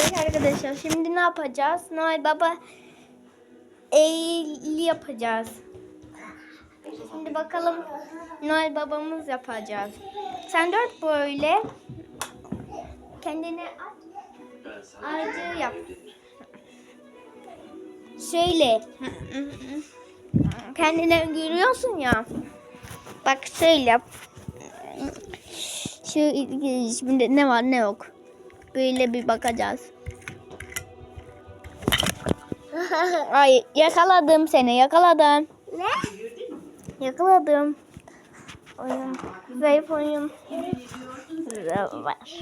Evet arkadaşlar şimdi ne yapacağız? Noel Baba eğili yapacağız. Şimdi bakalım Noel babamız yapacağız. Sen dört böyle kendine. Ağacı yap. Şöyle. Kendine görüyorsun ya. Bak şöyle yap. Şu şimdi ne var ne yok. Böyle bir bakacağız. Ay yakaladım seni yakaladım. Ne? Yakaladım. Oyun. Zayıf oyun. Var.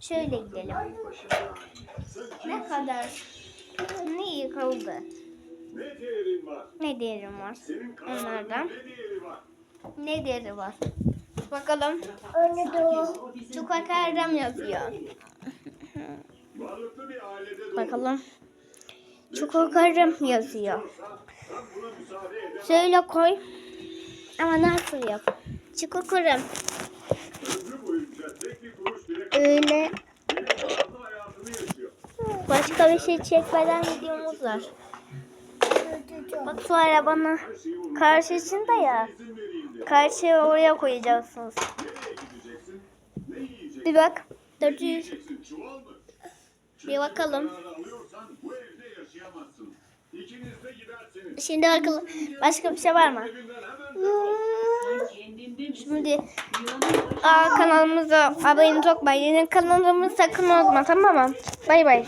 Şöyle gidelim. Ne kadar? Ne iyi kaldı? Ne değerin var? Ne değerim var? Onlardan. ne değeri var? Bakalım. Öyle o. Yazıyor. Bakalım. Çukakarram yazıyor. Sen buna müsaade edemezsin. Şöyle koy. Ama nasıl yap? Bile Öyle başka bir şey çekmeden videomuz var. Bak şu arabanın karşısında ya. Karşıya oraya koyacaksınız. Bir bak. Ne 400. yiyeceksin? Çuval mı? Bir bakalım. Şimdi bakalım. Başka bir şey var mı? Şimdi aa, kanalımıza abone olmayı, yeni kanalımızı sakın unutma tamam mı? Bay bay.